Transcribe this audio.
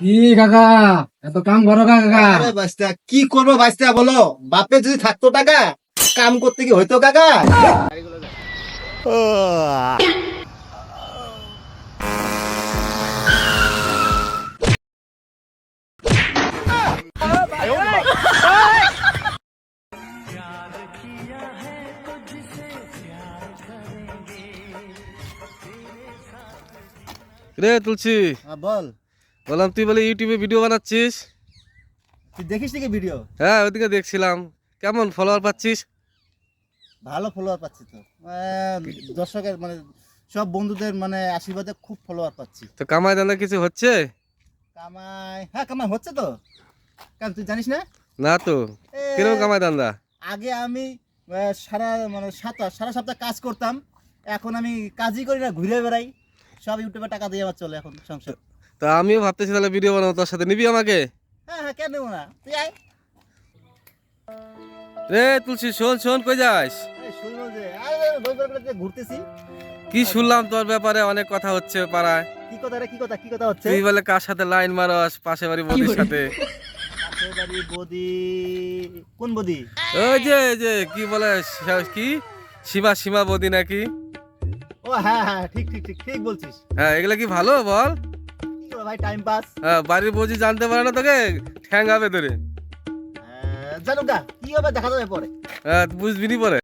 কি কাকা এত কাম করো কাকা আরে বাস্তা কি করবো বাস্তা বলো বাপে যদি থাকতো টাকা কাম করতে কি হইতো কাকা রে তুলছি হ্যাঁ, বল বললাম তুই বলে ইউটিউবে ভিডিও বানাচ্ছিস? তুই দেখিস নাকি ভিডিও? হ্যাঁ ওইদিকে দেখছিলাম। কেমন ফলোয়ার পাচ্ছিস? ভালো ফলোয়ার পাচ্ছি তো। দর্শকের মানে সব বন্ধুদের মানে আশীর্বাদে খুব ফলোয়ার পাচ্ছি। তো কামাই দান্দা কিছু হচ্ছে? কামাই হ্যাঁ কামাই হচ্ছে তো। কেন তুই জানিস না? না তো। কীরকম কামাই দান্দা আগে আমি সারা মানে সাতা সারা সপ্তাহ কাজ করতাম। এখন আমি কাজই করি না ঘুরে বেড়াই। সব ইউটিউবে টাকা দিয়ে আমার চলে এখন সংসার। তা আমিও ভাবতেছি তাহলে ভিডিও বানাবো তোর সাথে নিবি আমাকে? হ্যাঁ হ্যাঁ কেন নেব না? তুই আয়। রে তুলছি শোন শোন কই যাস? ঘুরতেছি। কি শুনলাম তোর ব্যাপারে অনেক কথা হচ্ছে পাড়ায়। কি কথা রে কি কথা কি কথা হচ্ছে? তুই বলে কার সাথে লাইন মারস পাশে বাড়ি বদির সাথে? পাশের বাড়ি বদি কোন বদি? ওই যে যে কি বলে কি? সীমা সীমা বদি নাকি? ও হ্যাঁ হ্যাঁ ঠিক ঠিক ঠিক ঠিক বলছিস। হ্যাঁ এগুলা কি ভালো বল? ভাই টাইম পাস হ্যাঁ বাড়ির বৌজি জানতে পারে না তোকে ঠ্যাং হবে তোরে জানো গা কি হবে দেখা যাবে পরে। হ্যাঁ বুঝবি নি পরে।